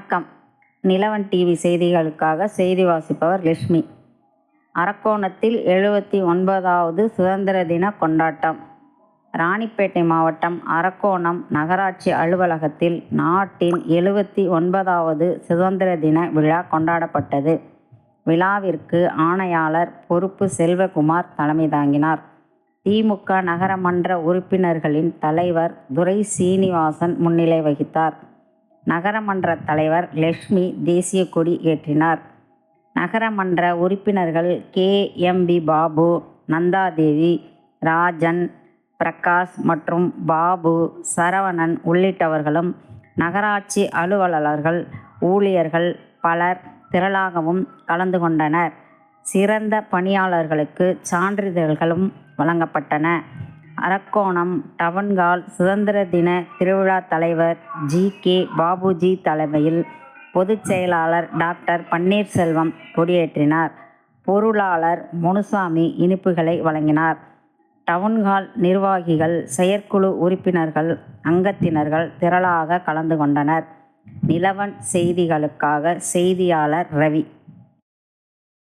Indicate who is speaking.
Speaker 1: வணக்கம். நிலவன் டிவி செய்திகளுக்காக செய்தி வாசிப்பவர் லட்சுமி. அரக்கோணத்தில் எழுபத்தி ஒன்பதாவது சுதந்திர தின கொண்டாட்டம். ராணிப்பேட்டை மாவட்டம் அரக்கோணம் நகராட்சி அலுவலகத்தில் நாட்டின் எழுபத்தி ஒன்பதாவது சுதந்திர தின விழா கொண்டாடப்பட்டது. விழாவிற்கு ஆணையாளர் பொறுப்பு செல்வகுமார் தலைமை தாங்கினார். திமுக நகரமன்ற உறுப்பினர்களின் தலைவர் துரை சீனிவாசன் முன்னிலை வகித்தார். நகரமன்ற தலைவர் லட்சுமி தேசிய கொடி ஏற்றினார். நகரமன்ற உறுப்பினர்கள் K. M. P. Babu Nandadevi Rajan Prakash மற்றும் பாபு சரவணன் உள்ளிட்டவர்களும் நகராட்சி அலுவலர்கள் ஊழியர்கள் பலர் திரளாகவும் கலந்து கொண்டனர். சிறந்த பணியாளர்களுக்கு சான்றிதழ்களும் வழங்கப்பட்டன. அரக்கோணம் டவன்கால் சுதந்திர தின திருவிழா தலைவர் ஜி. கே. பாபுஜி தலைமையில் பொதுச் செயலாளர் டாக்டர் பன்னீர்செல்வம் கொடியேற்றினார். பொருளாளர் முனுசாமி இனிப்புகளை வழங்கினார். டவுன்ஹால் நிர்வாகிகள் செயற்குழு உறுப்பினர்கள் அங்கத்தினர்கள் திரளாக கலந்து கொண்டனர். நிலவன் செய்திகளுக்காக செய்தியாளர் ரவி.